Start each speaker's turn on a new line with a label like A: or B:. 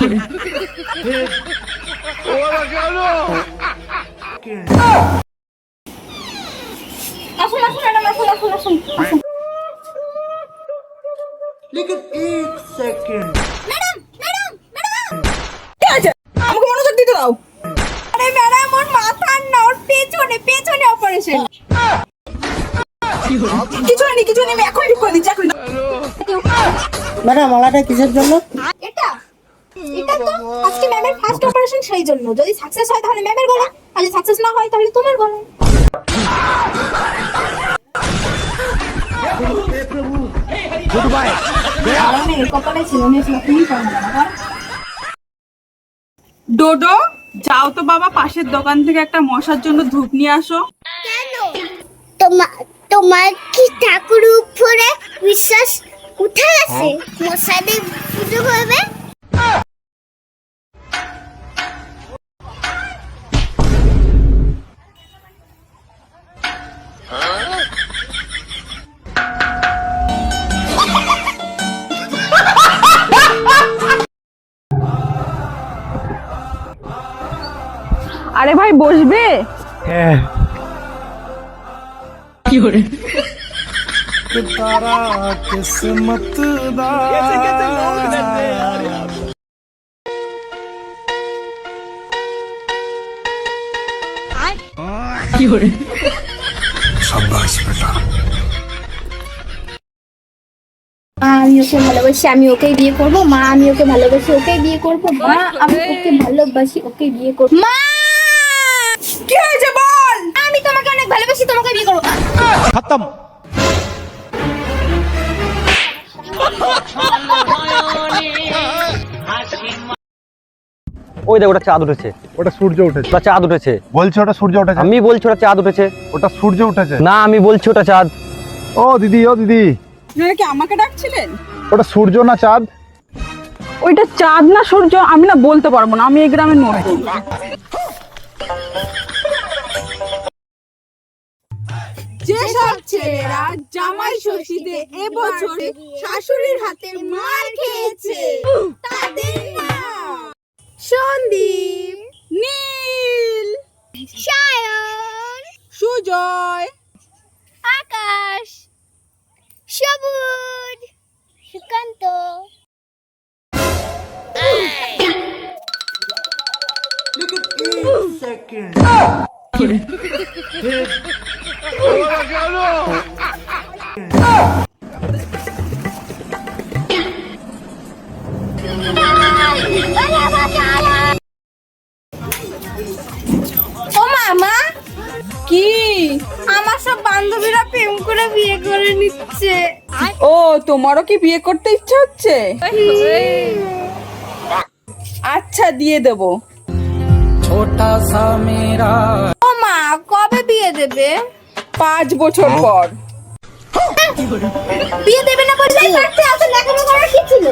A: আসুন আসুন ম্যাডাম আসুন আসুন আসুন আসুন
B: লেকিন এক সেকেন্ড
A: ম্যাডাম ম্যাডাম আমাকে মনোযোগ দাও আরে ম্যাডাম ওর মাথার না ওর পেছনে পেছনে অপারেশন কিছু নেই কিছু নেই আমি
B: ম্যাডাম আলাদা কিসের জন্য?
A: এটা তো আজকে ম্যামের ফার্স্ট অপারেশন সেই জন্য। যদি সাকসেস হয় তাহলে ম্যামের গলা আর যদি সাকসেস না হয় তাহলে তোমার গলা আরামের কপালে ছিল নিয়েছিল তুমি পারবে না
C: ডোডো যাও তো বাবা পাশের দোকান থেকে একটা মশার জন্য ধূপ নিয়ে আসো।
D: তোমার তোমার কি ঠাকুর উপরে বিশ্বাস উঠে গেছে? মশাদের পুজো করবে?
C: আরে ভাই বসবে?
D: আমি ওকে ভালোবাসি আমি ওকেই বিয়ে করব। মা আমি ওকে ভালোবাসি ওকেই বিয়ে করব। মা আমি ওকে ভালোবাসি ওকে বিয়ে করব। মা!
E: খতম।
F: ওই দেখ ওটা চাঁদ উঠেছে।
G: ওটা সূর্য উঠেছে।
F: ওটা চাঁদ উঠেছে।
G: বলছে ওটা সূর্য উঠেছে।
F: আমি বলছি ওটা চাঁদ উঠেছে।
G: ওটা সূর্য উঠেছে।
F: না আমি বলছি ওটা চাঁদ।
G: ও দিদি ও দিদি।
C: কি আমাকে ডাকছিলেন?
G: ওটা সূর্য না চাঁদ?
C: ওইটা চাঁদ না সূর্য আমি না বলতে পারব না। আমি এই গ্রামের নতুন সব ছেলেরা জামাই ষষ্ঠীতে এবছরে শাশুড়ির হাতে মার খেয়েছে তাদের সন্দীপ নীল
D: সায়ন
C: সুজয়
D: আকাশ সবুজ Sukanta
B: Look at eight seconds.
A: ও মামা?
C: কি?
A: আমার সব বান্ধবীরা প্রেম করে বিয়ে করে নিচ্ছে।
C: ও তোমারও কি বিয়ে করতে ইচ্ছে হচ্ছে? আচ্ছা দিয়ে দেবো।
E: ছোটা সা মেরা
A: ও মা কবে বিয়ে দেবে?
C: পাঁচ বছর পর।
A: বিয়ে দেবে না বললেই করার কি ছিল?